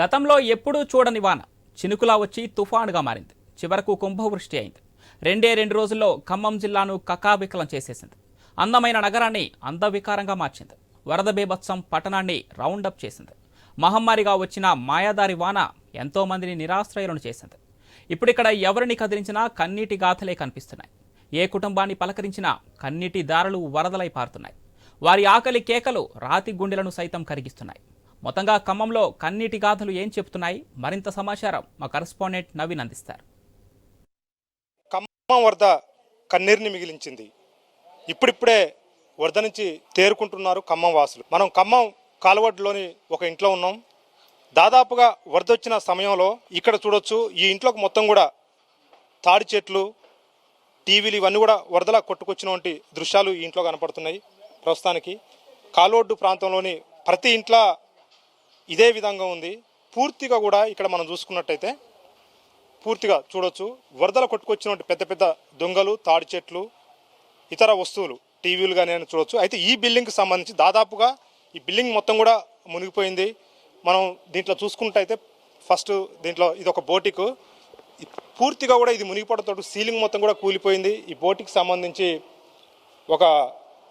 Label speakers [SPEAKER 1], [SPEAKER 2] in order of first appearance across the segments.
[SPEAKER 1] గతంలో ఎప్పుడూ చూడని వాన. చినుకులా వచ్చి తుఫానుగా మారింది. చివరకు కుంభవృష్టి అయింది. రెండే రెండు రోజుల్లో ఖమ్మం జిల్లాను కకావికలం చేసేసింది. అందమైన నగరాన్ని అందవికారంగా మార్చింది. వరద బీభత్సం పట్టణాన్ని రౌండప్ చేసింది. మహమ్మారిగా వచ్చిన మాయాదారి వాన ఎంతో మందిని నిరాశ్రయులను చేసింది. ఇప్పుడిక్కడ ఎవరిని కదిలించినా కన్నీటి గాథలే కనిపిస్తున్నాయి. ఏ కుటుంబాన్ని పలకరించినా కన్నీటి దారులు వరదలై పారుతున్నాయి. వారి ఆకలి కేకలు రాతి గుండెలను సైతం కరిగిస్తున్నాయి. మొత్తంగా ఖమ్మంలో కన్నీటి గాథలు ఏం చెప్తున్నాయి మరింత సమాచారం మా కరస్పాండెంట్ నవీన్ అందిస్తారు.
[SPEAKER 2] ఖమ్మం వరద కన్నీరుని మిగిలించింది. ఇప్పుడిప్పుడే వరద నుంచి తేరుకుంటున్నారు ఖమ్మం వాసులు. మనం ఖమ్మం కాలువడ్లోని ఒక ఇంట్లో ఉన్నాం. దాదాపుగా వరద వచ్చిన సమయంలో ఇక్కడ చూడొచ్చు ఈ ఇంట్లోకి మొత్తం కూడా తాడి చెట్లు టీవీలు ఇవన్నీ కూడా వరదలా కొట్టుకొచ్చినటువంటి దృశ్యాలు ఈ ఇంట్లో కనపడుతున్నాయి ప్రస్తుతానికి. కాలువడ్డు ప్రాంతంలోని ప్రతి ఇంట్లో ఇదే విధంగా ఉంది. పూర్తిగా కూడా ఇక్కడ మనం చూసుకున్నట్టయితే పూర్తిగా చూడొచ్చు. వరదలు కొట్టుకొచ్చినటువంటి పెద్ద పెద్ద దొంగలు తాడి చెట్లు ఇతర వస్తువులు టీవీలు కానీ అని చూడొచ్చు. అయితే ఈ బిల్డింగ్కి సంబంధించి దాదాపుగా ఈ బిల్డింగ్ మొత్తం కూడా మునిగిపోయింది. మనం దీంట్లో చూసుకుంటే ఫస్ట్ దీంట్లో ఇది ఒక బోటిక్. పూర్తిగా కూడా ఇది మునిగిపోవడంతో సీలింగ్ మొత్తం కూడా కూలిపోయింది. ఈ బోటికి సంబంధించి ఒక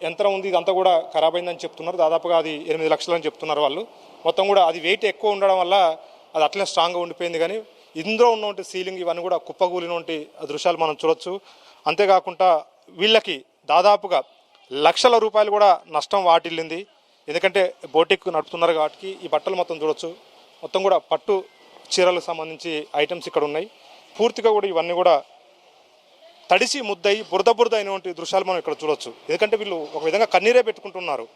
[SPEAKER 2] యంత్రం ఉంది. ఇదంతా కూడా ఖరాబ్ అయిందని చెప్తున్నారు. దాదాపుగా అది ఎనిమిది లక్షలు అని చెప్తున్నారు వాళ్ళు. మొత్తం కూడా అది వెయిట్ ఎక్కువ ఉండడం వల్ల అది అట్లనే స్ట్రాంగ్గా ఉండిపోయింది కానీ ఇందులో ఉన్నటువంటి సీలింగ్ ఇవన్నీ కూడా కుప్పగూలినటువంటి దృశ్యాలు మనం చూడొచ్చు. అంతేకాకుండా వీళ్ళకి దాదాపుగా లక్షల రూపాయలు కూడా నష్టం వాటిల్లింది. ఎందుకంటే బోటిక్ నడుపుతున్నారు కాబట్టి ఈ బట్టలు మొత్తం చూడొచ్చు. మొత్తం కూడా పట్టు చీరలకు సంబంధించి ఐటమ్స్ ఇక్కడ ఉన్నాయి. పూర్తిగా కూడా ఇవన్నీ కూడా తడిసి ముద్దయి బురద బురద అయినటువంటి దృశ్యాలు మనం ఇక్కడ చూడొచ్చు. ఎందుకంటే వీళ్ళు ఒక విధంగా కన్నీరే పెట్టుకుంటున్నారు.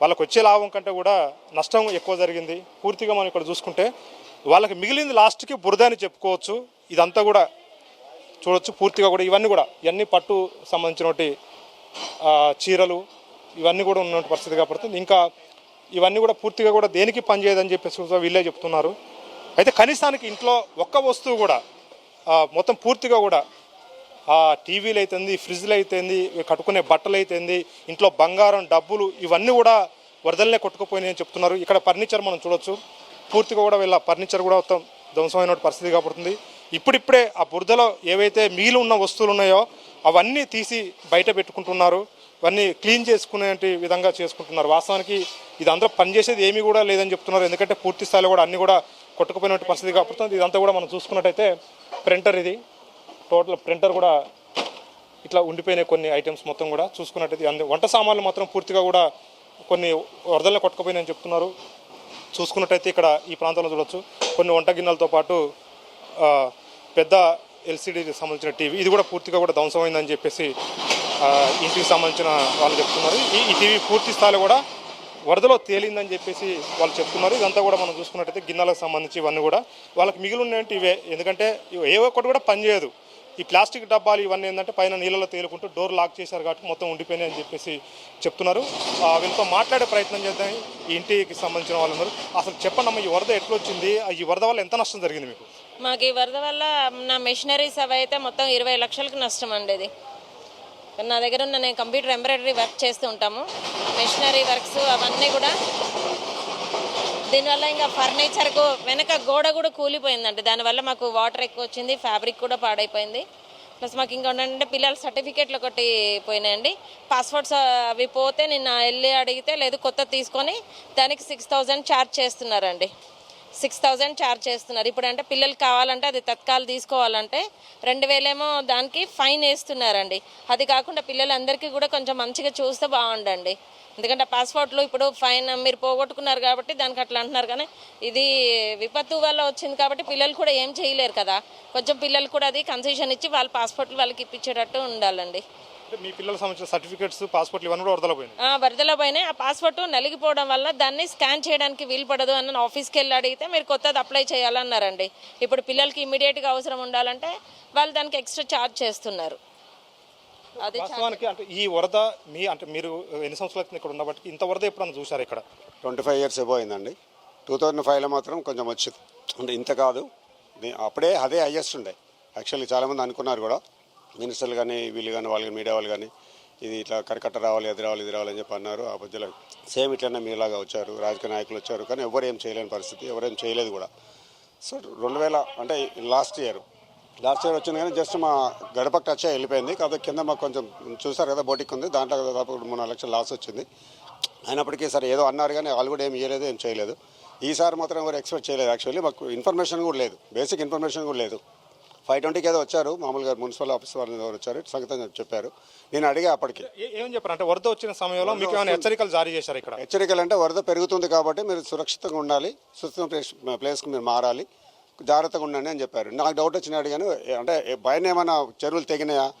[SPEAKER 2] వాళ్ళకి వచ్చే లాభం కంటే కూడా నష్టం ఎక్కువ జరిగింది. పూర్తిగా మనం ఇక్కడ చూసుకుంటే వాళ్ళకి మిగిలింది లాస్ట్కి బురద అని చెప్పుకోవచ్చు. ఇదంతా కూడా చూడొచ్చు. పూర్తిగా కూడా ఇవన్నీ కూడా ఇవన్నీ పట్టు సంబంధించినటువంటి చీరలు ఇవన్నీ కూడా ఉన్నటువంటి పరిస్థితి కాబట్టి ఇంకా ఇవన్నీ కూడా పూర్తిగా కూడా దేనికి పనిచేయదని చెప్పేసి వీళ్ళే చెప్తున్నారు. అయితే కనీసానికి ఇంట్లో ఒక్క వస్తువు కూడా మొత్తం పూర్తిగా కూడా టీవీలు అయితేంది ఫ్రిడ్జ్లు అయితేంది కట్టుకునే బట్టలు అయితేంది ఇంట్లో బంగారం డబ్బులు ఇవన్నీ కూడా వరదలనే కొట్టుకుపోయినాయి అని చెప్తున్నారు. ఇక్కడ ఫర్నిచర్ మనం చూడొచ్చు. పూర్తిగా కూడా వీళ్ళ ఫర్నిచర్ కూడా మొత్తం ధ్వంసమైన పరిస్థితి కాబడుతుంది ఇప్పుడిప్పుడే ఆ బురదలో ఏవైతే మిగిలి ఉన్న వస్తువులు ఉన్నాయో అవన్నీ తీసి బయట పెట్టుకుంటున్నారు. ఇవన్నీ క్లీన్ చేసుకునే విధంగా చేసుకుంటున్నారు. వాస్తవానికి ఇది పనిచేసేది ఏమీ కూడా లేదని చెప్తున్నారు. ఎందుకంటే పూర్తి స్థాయిలో కూడా అన్నీ కూడా కొట్టుకుపోయినటువంటి పరిస్థితి కాబట్టి ఇదంతా కూడా మనం చూసుకున్నట్టయితే ప్రింటర్ ఇది. టోటల్ ప్రింటర్ కూడా ఇట్లా ఉండిపోయినాయి కొన్ని ఐటమ్స్ మొత్తం కూడా చూసుకున్నట్టయితే అందు వంట సామాన్లు మాత్రం పూర్తిగా కూడా కొన్ని వరదల్లో కొట్టుకుపోయినాయని చెప్తున్నారు. చూసుకున్నట్టయితే ఇక్కడ ఈ ప్రాంతంలో చూడొచ్చు. కొన్ని వంట గిన్నెలతో పాటు పెద్ద ఎల్సీడీకి సంబంధించిన టీవీ. ఇది కూడా పూర్తిగా కూడా ధ్వంసమైందని చెప్పేసి ఇంటికి సంబంధించిన వాళ్ళు చెప్తున్నారు. ఈ ఈ టీవీ పూర్తి స్థాయిలో కూడా వరదలో తేలిందని చెప్పేసి వాళ్ళు చెప్తున్నారు. ఇదంతా కూడా మనం చూసుకున్నట్టయితే గిన్నెలకు సంబంధించి ఇవన్నీ కూడా. వాళ్ళకి మిగిలి ఉన్నట్టు ఇవే? ఎందుకంటే ఏ ఒక్కటి కూడా పనిచేయదు. ఈ ప్లాస్టిక్ డబ్బాలు ఇవన్నీ ఏంటంటే పైన నీళ్ళలో తేలుకుంటూ డోర్ లాక్ చేశారు కాబట్టి మొత్తం ఉండిపోయినాయి అని చెప్పేసి చెప్తున్నారు. ఆ, వీళ్ళతో మాట్లాడే ప్రయత్నం చేద్దాం. ఈ ఇంటికి సంబంధించిన వాళ్ళందరూ అసలు చెప్పండి ఈ వరద ఎట్లా వచ్చింది ఈ వరద వల్ల ఎంత నష్టం జరిగింది మీకు?
[SPEAKER 3] మాకు ఈ వరద వల్ల నా మెషినరీస్ అవి అయితే మొత్తం ఇరవై లక్షలకు నష్టం అండి ఇది. నా దగ్గర ఉన్న నేను కంప్యూటర్ ఎంబ్రాయిడరీ వర్క్ చేస్తూ ఉంటాము. మెషినరీ వర్క్స్ అవన్నీ కూడా దీనివల్ల ఇంకా ఫర్నిచర్కు వెనక గోడ కూడా కూలిపోయిందండి. దానివల్ల మాకు వాటర్ ఎక్కువ వచ్చింది ఫ్యాబ్రిక్ కూడా పాడైపోయింది. ప్లస్ మాకు ఇంకా ఏంటంటే పిల్లల సర్టిఫికేట్లు ఒకటి పోయినాయండి. పాస్పోర్ట్స్ అవి పోతే నిన్న వెళ్ళి అడిగితే లేదు కొత్త తీసుకొని దానికి సిక్స్ థౌజండ్ ఛార్జ్ చేస్తున్నారండి. సిక్స్ థౌజండ్ ఛార్జ్ చేస్తున్నారు. ఇప్పుడు అంటే పిల్లలు కావాలంటే అది తత్కాలు తీసుకోవాలంటే రెండు వేలేమో దానికి ఫైన్ వేస్తున్నారండి. అది కాకుండా పిల్లలందరికీ కూడా కొంచెం మంచిగా చూస్తే బాగుండండి. ఎందుకంటే పాస్పోర్ట్లు ఇప్పుడు ఫైన్ మీరు పోగొట్టుకున్నారు కాబట్టి దానికి అట్లా అంటున్నారు. కానీ ఇది విపత్తు వల్ల వచ్చింది కాబట్టి పిల్లలు కూడా ఏం చేయలేరు కదా. కొంచెం పిల్లలు కూడా అది కన్సెషన్ ఇచ్చి వాళ్ళ పాస్పోర్ట్లు వాళ్ళకి ఇప్పించేటట్టు ఉండాలండి.
[SPEAKER 2] మీ పిల్లలకు సంబంధించిన సర్టిఫికేట్స్ పాస్పోర్ట్లు ఇవన్నీ కూడా వరదలో పోయినాయి.
[SPEAKER 3] ఆ, వరదల పైన ఆ పాస్పోర్ట్ నలిగిపోవడం వల్ల దాన్ని స్కాన్ చేయడానికి వీలు పడదు అని ఆఫీస్కి వెళ్ళి అడిగితే మీరు కొత్తది అప్లై చేయాలన్నారండి. ఇప్పుడు పిల్లలకి ఇమీడియట్గా అవసరం ఉండాలంటే వాళ్ళు దానికి ఎక్స్ట్రా ఛార్జ్ చేస్తున్నారు. అది
[SPEAKER 2] వాస్తవానికి అంటే ఈ వరద మీ అంటే మీరు ఎన్ని సంవత్సరాల క్రితం ఇక్కడ ఉన్నప్పటికీ ఇంత వరద ఎప్పుడన్నా చూసారు ఇక్కడ?
[SPEAKER 4] ట్వంటీ ఫైవ్ ఇయర్స్ ఎబో అయిందండి. టూ థౌజండ్ ఫైవ్లో మాత్రం కొంచెం వచ్చింది. అంటే ఇంత కాదు. అప్పుడే అదే హైయెస్ట్ ఉండే. యాక్చువల్లీ చాలామంది అనుకున్నారు కూడా. మినిస్టర్లు కానీ వీళ్ళు కానీ వాళ్ళు మీడియా వాళ్ళు కానీ ఇది ఇట్లా కరకట్ట రావాలి అది రావాలి ఇది రావాలి అని చెప్పి అన్నారు. ఆ మధ్యలో సేమ్ ఇట్లనే మీలాగా వచ్చారు రాజకీయ నాయకులు వచ్చారు కానీ ఎవరు ఏం చేయలేని పరిస్థితి ఎవరేం చేయలేదు కూడా. సో రెండు వేల అంటే లాస్ట్ ఇయర్ లాస్ట్ ఇయర్ వచ్చింది కానీ జస్ట్ మా గడపకు టచ్ వెళ్ళిపోయింది. కాకపోతే కింద మాకు కొంచెం చూసారు కదా బోటిక్ ఉంది. దాంట్లో దాదాపు మూడు నాలుగు లక్షలు లాస్ వచ్చింది. అయినప్పటికీ సరే ఏదో అన్నారు కానీ వాళ్ళు కూడా ఏం చేయలేదు ఏం చేయలేదు. ఈసారి మాత్రం ఎవరు ఎక్స్పెక్ట్ చేయలేదు. యాక్చువల్లీ మాకు ఇన్ఫర్మేషన్ కూడా లేదు. బేసిక్ ఇన్ఫర్మేషన్ కూడా లేదు. ఫైవ్ ట్వంటీకి ఏదో వచ్చారు. మామూలుగా మున్సిపల్ ఆఫీస్ వాళ్ళు ఎవరు వచ్చారు. సంగతి చెప్పారు. నేను అడిగా అప్పటికి.
[SPEAKER 2] ఏ- చెప్పారు? అంటే వరద వచ్చిన సమయంలో మీకు ఏమైనా హెచ్చరికలు జారీ చేశారు ఇక్కడ?
[SPEAKER 4] హెచ్చరికలు అంటే వరద పెరుగుతుంది కాబట్టి మీరు సురక్షితంగా ఉండాలి. సురక్షిత ప్లేస్ ప్లేస్కి మీరు మారాలి. జాగ్రత్తగా ఉండండి అని చెప్పారు. నాకు డౌట్ వచ్చిన అడిగాను. అంటే పైన ఏమైనా చెరువులు తెగినాయా?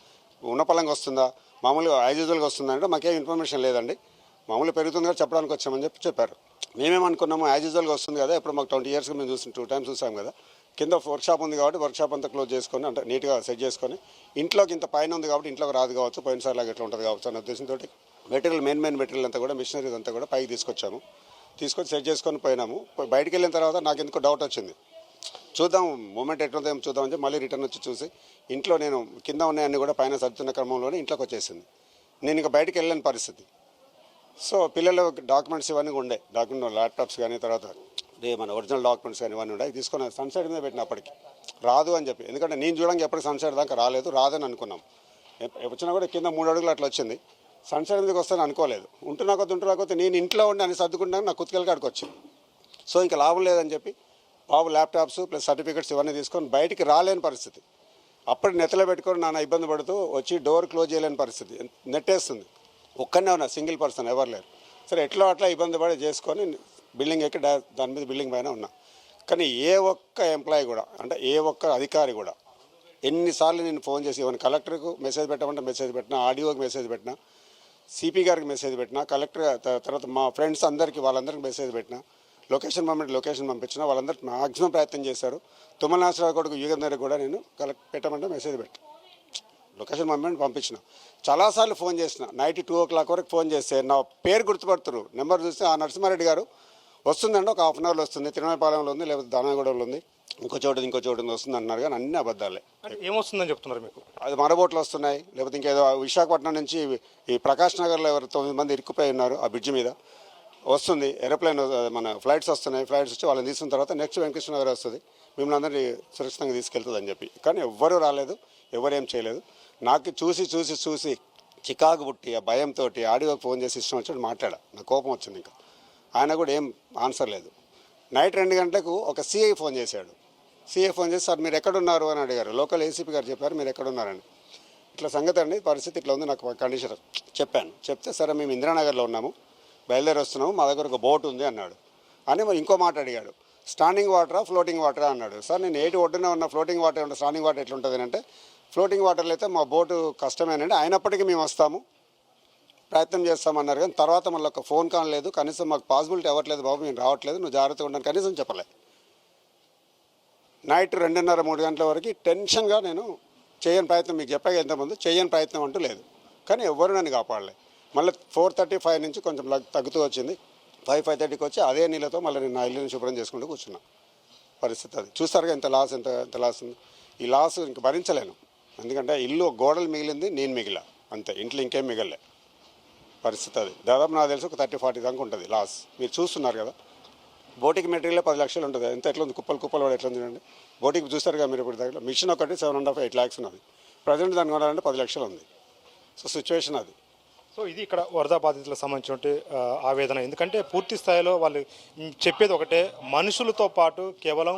[SPEAKER 4] ఉన్నపలంగా వస్తుందా? మామూలుగా ఐజువల్గా వస్తుందా? అంటే మాకేం ఇన్ఫర్మేషన్ లేదండి. మామూలుగా పెరుగుతుంది? కదా చెప్పడానికి వచ్చామని చెప్పి చెప్పారు. మేమేమనుకున్నాము యాజ్ యూజువల్గా వస్తుంది కదా. ఇప్పుడు మాకు ట్వంటీ ఇయర్స్కి మేము చూసి టూ టైమ్స్ చూసాం కదా. కింద వర్క్ షాప్ ఉంది కాబట్టి వర్క్ షాప్ అంతా క్లోజ్ చేసుకొని అంటే నీట్గా సెట్ చేసుకొని ఇంట్లోకి ఇంత పైన ఉంది కాబట్టి ఇంట్లోకి రాదు కావచ్చు పోయినసారి లాగా ఎట్లా ఉంటుంది కావచ్చు అనే ఉద్దేశంతో మెటీరియల్ మెయిన్ మెయిన్ మెటీరియల్ అంతా కూడా మిషనరీస్ అంతా కూడా పైకి తీసుకొచ్చాము. తీసుకొని సెట్ చేసుకొని పోయినాము. బయటికి వెళ్ళిన తర్వాత నాకు ఎందుకో డౌట్ వచ్చింది. చూద్దాం మూమెంట్ ఎట్లుందో ఏమో చూద్దామని చెప్పి మళ్ళీ రిటర్న్ వచ్చి చూసి ఇంట్లో నేను కింద ఉన్నాయన్నీ కూడా పైన సర్దుతున్న క్రమంలోనే ఇంట్లోకి వచ్చేసింది. నేను ఇంకా బయటికి వెళ్ళలేని పరిస్థితి. సో పిల్లలు డాక్యుమెంట్స్ ఇవన్నీ ఉండే. డాక్యుమెంట్ ల్యాప్టాప్స్ కానీ తర్వాత మన ఒరిజినల్ డాక్యుమెంట్స్ కానీ ఇవన్నీ ఉండే. అవి తీసుకొని సన్సైడ్ మీద పెట్టినప్పటికి రాదు అని చెప్పి. ఎందుకంటే నేను చూడంగా ఎప్పటికి సన్సైడ్ దాకా రాలేదు రాదని అనుకున్నాం. వచ్చినా కూడా కింద మూడు అడుగులు అట్లా వచ్చింది. సన్సైడ్ మీదకి వస్తాను అనుకోలేదు. ఉంటున్నా కొద్ది ఉంటున్నా కొద్ది నేను ఇంట్లో ఉండి అని సర్దుకుంటాను నా కుత్తికెళ్ళకాడికి కాడికి వచ్చింది. సో ఇంకా లాభం లేదని చెప్పి బాబు ల్యాప్టాప్స్ ప్లస్ సర్టిఫికెట్స్ ఇవన్నీ తీసుకొని బయటికి రాలేని పరిస్థితి. అప్పుడు నెత్తలో పెట్టుకొని నాన్న ఇబ్బంది పడుతూ వచ్చి డోర్ క్లోజ్ చేయలేని పరిస్థితి. నెట్టేస్తుంది. ఒక్కనే ఉన్నా సింగిల్ పర్సన్ ఎవరు లేరు. సరే ఎట్లా అట్లా ఇబ్బంది పడి చేసుకొని బిల్డింగ్ ఎక్కి దాని మీద బిల్డింగ్ పైన ఉన్నా. కానీ ఏ ఒక్క ఎంప్లాయీ కూడా అంటే ఏ ఒక్క అధికారి కూడా ఎన్నిసార్లు నేను ఫోన్ చేసి ఇవన్న కలెక్టర్కు మెసేజ్ పెట్టమంటే మెసేజ్ పెట్టినా ఆడియోకి మెసేజ్ పెట్టినా సిపి గారికి మెసేజ్ పెట్టినా కలెక్టర్ తర్వాత మా ఫ్రెండ్స్ అందరికీ వాళ్ళందరికీ మెసేజ్ పెట్టినా లొకేషన్ పంపించి లొకేషన్ పంపించిన వాళ్ళందరూ మాక్సిమం ప్రయత్నం చేశారు. తుమ్మల నాసరావు కొడుకు యుగంధర్ కూడా నేను కలెక్ట్ పెట్టమంటే మెసేజ్ పెట్టాను లొకేషన్ పంపించి పంపించిన. చాలాసార్లు ఫోన్ చేసిన. నైట్ టూ ఓ క్లాక్ వరకు ఫోన్ చేస్తే నా పేరు గుర్తుపడుతున్నారు. నెంబర్ చూస్తే ఆ నరసింహారెడ్డి గారు. వస్తుందండి ఒక హాఫ్ అన్ అవర్లో వస్తుంది. తిరుమలపాలెంలో ఉంది లేకపోతే దానగూడలో ఉంది. ఇంకో చోటు ఇంకో చోటు ఉంది వస్తుంది అంటున్నారు కానీ అన్ని అబద్ధాలే.
[SPEAKER 2] ఏమొస్తుందని చెప్తున్నారు మీకు?
[SPEAKER 4] అది మరబోట్లు వస్తున్నాయి. లేకపోతే ఇంకేదో విశాఖపట్నం నుంచి ఈ ప్రకాష్ నగర్లో ఎవరు తొమ్మిది మంది ఇరుక్కుపోయి ఉన్నారు ఆ బ్రిడ్జ్ మీద. వస్తుంది. ఏరోప్లేన్ మన ఫ్లైట్స్ వస్తున్నాయి. ఫ్లైట్స్ వచ్చి వాళ్ళని తీసుకున్న తర్వాత నెక్స్ట్ వెంకటేశ్వర నగర్ వస్తుంది. మిమ్మల్ని అందరినీ సురక్షితంగా తీసుకెళ్తుంది అని చెప్పి. కానీ ఎవ్వరూ రాలేదు. ఎవరేం చేయలేదు. నాకు చూసి చూసి చూసి చికాకు పుట్టి ఆ భయంతో ఆడియోకి ఫోన్ చేసి ఇష్టం వచ్చాడు మాట్లాడా. నాకు కోపం వచ్చింది ఇంకా. ఆయన కూడా ఏం ఆన్సర్ లేదు. నైట్ రెండు గంటలకు ఒక సిఐ ఫోన్ చేశాడు. సిఐ ఫోన్ చేసి సార్ మీరు ఎక్కడున్నారు అని అడిగారు. లోకల్ ఏసీపీ గారు చెప్పారు మీరు ఎక్కడున్నారని ఇట్లా సంగతి అండి పరిస్థితి ఇట్లా ఉంది. నాకు కండిషన్ చెప్పాను. చెప్తే సరే మేము ఇందిరానగర్లో ఉన్నాము. బయలుదేరి వస్తున్నాము. మా దగ్గర ఒక బోట్ ఉంది అన్నాడు. అని మరి ఇంకో మాట అడిగాడు. స్టాండింగ్ వాటరా ఫ్లోటింగ్ వాటరా అన్నాడు. సార్ నేను ఏటి ఒడ్డున ఉన్న ఫ్లోటింగ్ వాటర్ ఉంటే స్టాండింగ్ వాటర్ ఎట్లుంటుంది అంటే ఫ్లోటింగ్ వాటర్లు అయితే మా బోటు కష్టమేనండి. అయినప్పటికీ మేము వస్తాము. ప్రయత్నం చేస్తామన్నారు కానీ తర్వాత మళ్ళీ ఒక ఫోన్ కాల్ లేదు. కనీసం మాకు పాసిబిలిటీ అవ్వట్లేదు బాబు మేము రావట్లేదు. నువ్వు జాగ్రత్తగా ఉండను కనీసం చెప్పలే. నైట్ రెండున్నర మూడు గంటల వరకు టెన్షన్గా నేను చేయని ప్రయత్నం మీకు చెప్పాక ఎంతమంది చేయని ప్రయత్నం అంటూ లేదు. కానీ ఎవరు నన్ను కాపాడలే. మళ్ళీ ఫోర్ థర్టీ ఫైవ్ నుంచి కొంచెం తగ్గుతూ వచ్చింది. ఫైవ్ ఫైవ్ థర్టీకి వచ్చి అదే నీళ్ళతో మళ్ళీ నేను నా ఇల్లుని శుభ్రం చేసుకుంటూ కూర్చున్నా. పరిస్థితి అది. చూస్తారుగా ఎంత లాస్ ఎంత ఎంత లాస్ ఉంది. ఈ లాస్ ఇంక భరించలేను. ఎందుకంటే ఇల్లు గోడలు మిగిలింది నేను మిగిలా. అంతే. ఇంట్లో ఇంకేం మిగలలే. పరిస్థితి అది. దాదాపు నాకు తెలిసి ఒక థర్టీ ఫార్టీ దాకా ఉంటుంది లాస్ మీరు చూస్తున్నారు కదా. బోటికి మెటీరియల్ పది లక్షలు ఉంటుంది. ఎంత ఎట్లా ఉంది కుప్పలు కుప్పలు కూడా ఎట్లా ఉంది చూడండి. బోటికి చూస్తారు కదా మీరు ఇప్పుడు దగ్గర. మిషన్ ఒకటి seven and half eight lakhs ఉన్నది. ప్రజెంట్ దాన్ని కొనాలంటే పది లక్షలు ఉంది. సో సిచ్యువేషన్ అది.
[SPEAKER 2] సో ఇది ఇక్కడ వరద బాధితులకు సంబంధించిన ఆవేదన. ఎందుకంటే పూర్తి స్థాయిలో వాళ్ళు చెప్పేది ఒకటే మనుషులతో పాటు కేవలం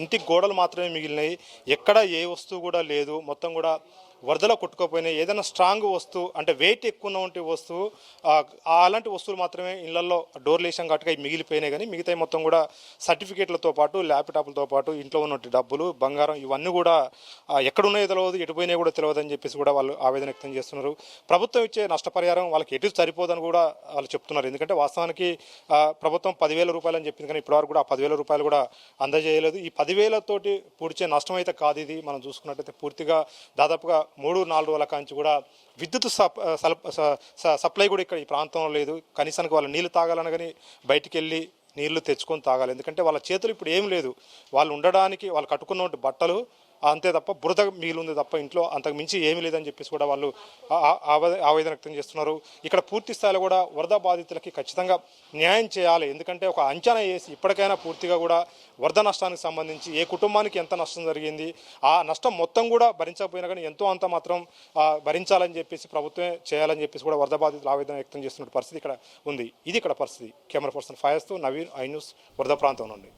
[SPEAKER 2] ఇంటి గోడలు మాత్రమే మిగిలినాయి ఎక్కడ ఏ వస్తువు కూడా లేదు మొత్తం కూడా వరదలో కొట్టుకోపోయినా ఏదైనా స్ట్రాంగ్ వస్తువు అంటే వెయిట్ ఎక్కువ ఉన్నటువంటి వస్తువు అలాంటి వస్తువులు మాత్రమే ఇళ్ళలో డోర్లు వేసాం కాబట్టి అవి మిగిలిపోయినాయి కానీ మిగతా మొత్తం కూడా సర్టిఫికేట్లతో పాటు ల్యాప్టాప్లతో పాటు ఇంట్లో ఉన్నటువంటి డబ్బులు బంగారం ఇవన్నీ కూడా ఎక్కడున్నాయో ఎక్కడ ఉన్నాయో తెలియదు ఎటుపోయినాయో కూడా తెలియదు అని చెప్పేసి కూడా వాళ్ళు ఆవేదన వ్యక్తం చేస్తున్నారు. ప్రభుత్వం ఇచ్చే నష్టపరిహారం వాళ్ళకి ఎటు సరిపోదని కూడా వాళ్ళు చెప్తున్నారు. ఎందుకంటే వాస్తవానికి ప్రభుత్వం పదివేల రూపాయలు అని చెప్పింది కానీ ఇప్పటివరకు కూడా ఆ పదివేల రూపాయలు కూడా అందజేయలేదు. ఈ పదివేలతోటి పూడ్చే నష్టం అయితే కాదు ఇది. మనం చూసుకున్నట్టయితే పూర్తిగా దాదాపుగా మూడు నాలుగు రోజుల కాంచి కూడా విద్యుత్ సప్ స- స- సప్లై కూడా ఇక్కడ ఈ ప్రాంతంలో లేదు. కనీసానికి వాళ్ళు నీళ్ళు తాగాలని కానీ బయటికి వెళ్ళి నీళ్ళు తెచ్చుకొని తాగాలి. ఎందుకంటే వాళ్ళ చేతులు ఇప్పుడు ఏం లేదు. వాళ్ళు ఉండడానికి వాళ్ళు కట్టుకున్న బట్టలు అంతే తప్ప బురద మిగిలి ఉంది తప్ప ఇంట్లో అంతకు మించి ఏమీ లేదని చెప్పేసి కూడా వాళ్ళు ఆవేదన వ్యక్తం చేస్తున్నారు. ఇక్కడ పూర్తి స్థాయిలో కూడా వరద బాధితులకి ఖచ్చితంగా న్యాయం చేయాలి. ఎందుకంటే ఒక అంచనా వేసి ఇప్పటికైనా పూర్తిగా కూడా వరద నష్టానికి సంబంధించి ఏ కుటుంబానికి ఎంత నష్టం జరిగింది ఆ నష్టం మొత్తం కూడా భరించకపోయినా కానీ ఎంతో అంత మాత్రం భరించాలని చెప్పేసి ప్రభుత్వమే చేయాలని చెప్పేసి కూడా వరద బాధితులు ఆవేదన వ్యక్తం చేస్తున్న పరిస్థితి ఇక్కడ ఉంది. ఇది ఇక్కడ పరిస్థితి. కెమెరా పర్సన్ ఫయాస్తో నవీన్ ఐ న్యూస్ వరద ప్రాంతం నుండి.